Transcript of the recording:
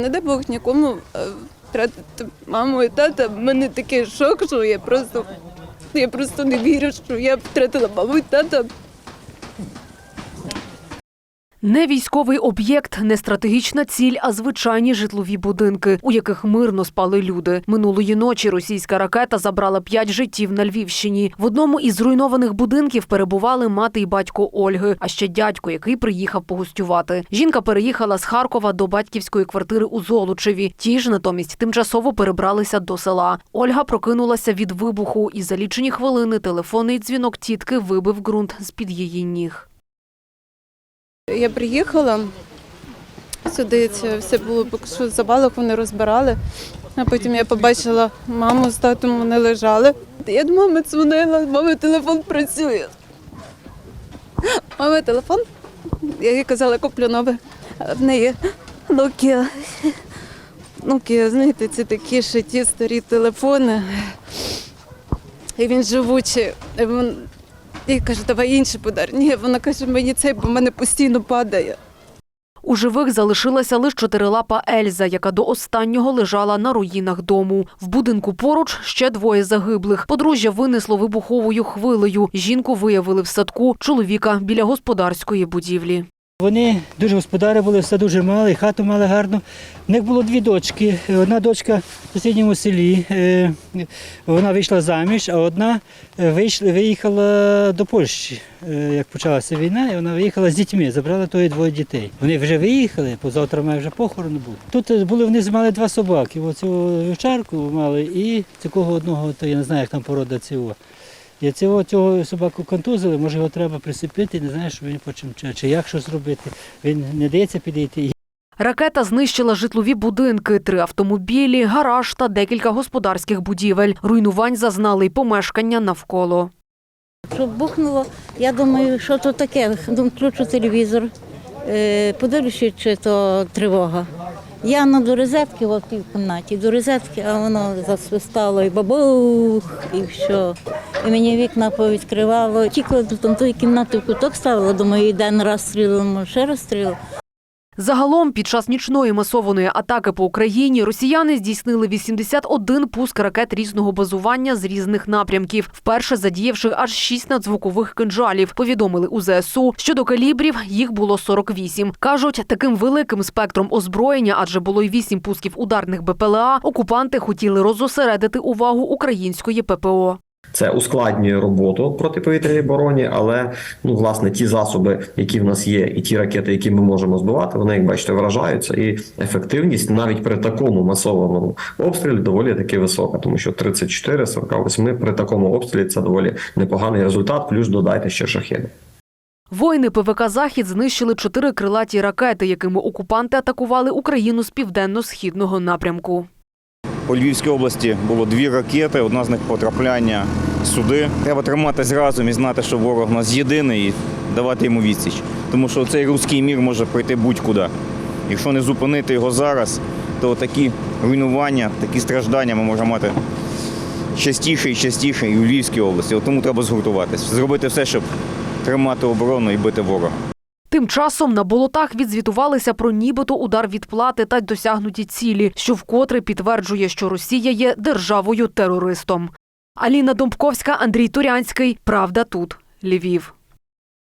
Не дай Бог нікому е, втратити маму і тата. В мене такий шок, що я просто, я просто не вірю, що я втратила маму і тата. Не військовий об'єкт, не стратегічна ціль, а звичайні житлові будинки, у яких мирно спали люди. Минулої ночі російська ракета забрала п'ять життів на Львівщині. В одному із зруйнованих будинків перебували мати і батько Ольги, а ще дядько, який приїхав погостювати. Жінка переїхала з Харкова до батьківської квартири у Золочеві. Ті ж натомість тимчасово перебралися до села. Ольга прокинулася від вибуху, і за лічені хвилини телефонний дзвінок тітки вибив ґрунт з під її ніг. Я приїхала сюди, це все було що в завалах, вони розбирали. А потім я побачила маму з татом, вони лежали. Я до мами дзвонила, мами телефон працює. Мами телефон. Я їй казала, куплю нове. В неї Nokia. Nokia, знаєте, це такі ще ті старі телефони. І він живучий. Я кажу, давай інший подар. Ні, вона каже, мені цей, бо в мене постійно падає. У живих залишилася лише чотирилапа Ельза, яка до останнього лежала на руїнах дому. В будинку поруч ще двоє загиблих. Подружжя винесло вибуховою хвилею. Жінку виявили в садку, чоловіка біля господарської будівлі. Вони дуже господарі були, все дуже мали, хату мали гарну. У них було дві дочки. Одна дочка в сусідньому селі, е, вона вийшла заміж, а одна е, виїхала до Польщі, е, як почалася війна, і вона виїхала з дітьми, забрала тої двоє дітей. Вони вже виїхали, позавтра має вже похорон був. Тут були вони мали два собаки. Оцю вівчарку мали і такого одного, то я не знаю, як там порода цього. І цього, цього собаку контузили, може його треба присипити, не знаю, що він почим чи, чи як що зробити. Він не дається підійти. Ракета знищила житлові будинки, три автомобілі, гараж та декілька господарських будівель. Руйнувань зазнали й помешкання навколо. Що бухнуло, я думаю, що то таке. Думаю, включу телевізор, е, подивлюся, чи то тривога. Я на до розетки, в тій кімнаті, до розетки, а воно засвистало і бабух, і все. І мені вікна повідкривало. Тікла до тої кімнати в куток ставила, думаю, і день раз стрілимо, ще раз стрілимо. Загалом, під час нічної масованої атаки по Україні росіяни здійснили 81 пуск ракет різного базування з різних напрямків, вперше задіявши аж 6 надзвукових кинджалів. Повідомили у ЗСУ. Щодо калібрів їх було 48. Кажуть, таким великим спектром озброєння, адже було й 8 пусків ударних БПЛА, окупанти хотіли розосередити увагу української ППО. Це ускладнює роботу протиповітряній обороні, але ну власне ті засоби, які в нас є, і ті ракети, які ми можемо збивати, вони, як бачите, вражаються. І ефективність навіть при такому масованому обстрілі доволі таки висока, тому що 34 48 при такому обстрілі це доволі непоганий результат. Плюс додайте ще шахеди. Воїни ПВК Захід знищили чотири крилаті ракети, якими окупанти атакували Україну з південно-східного напрямку. По Львівській області було дві ракети, одна з них потрапляння сюди. Треба триматись разом і знати, що ворог у нас єдиний і давати йому відсіч. Тому що цей руський мір може прийти будь-куди. Якщо не зупинити його зараз, то такі руйнування, такі страждання ми можемо мати частіше і частіше і у Львівській області. Тому треба згуртуватись, зробити все, щоб тримати оборону і бити ворога. Тим часом на болотах відзвітувалися про нібито удар відплати та досягнуті цілі, що вкотре підтверджує, що Росія є державою-терористом. Аліна Домбковська, Андрій Турянський. Правда тут. Львів.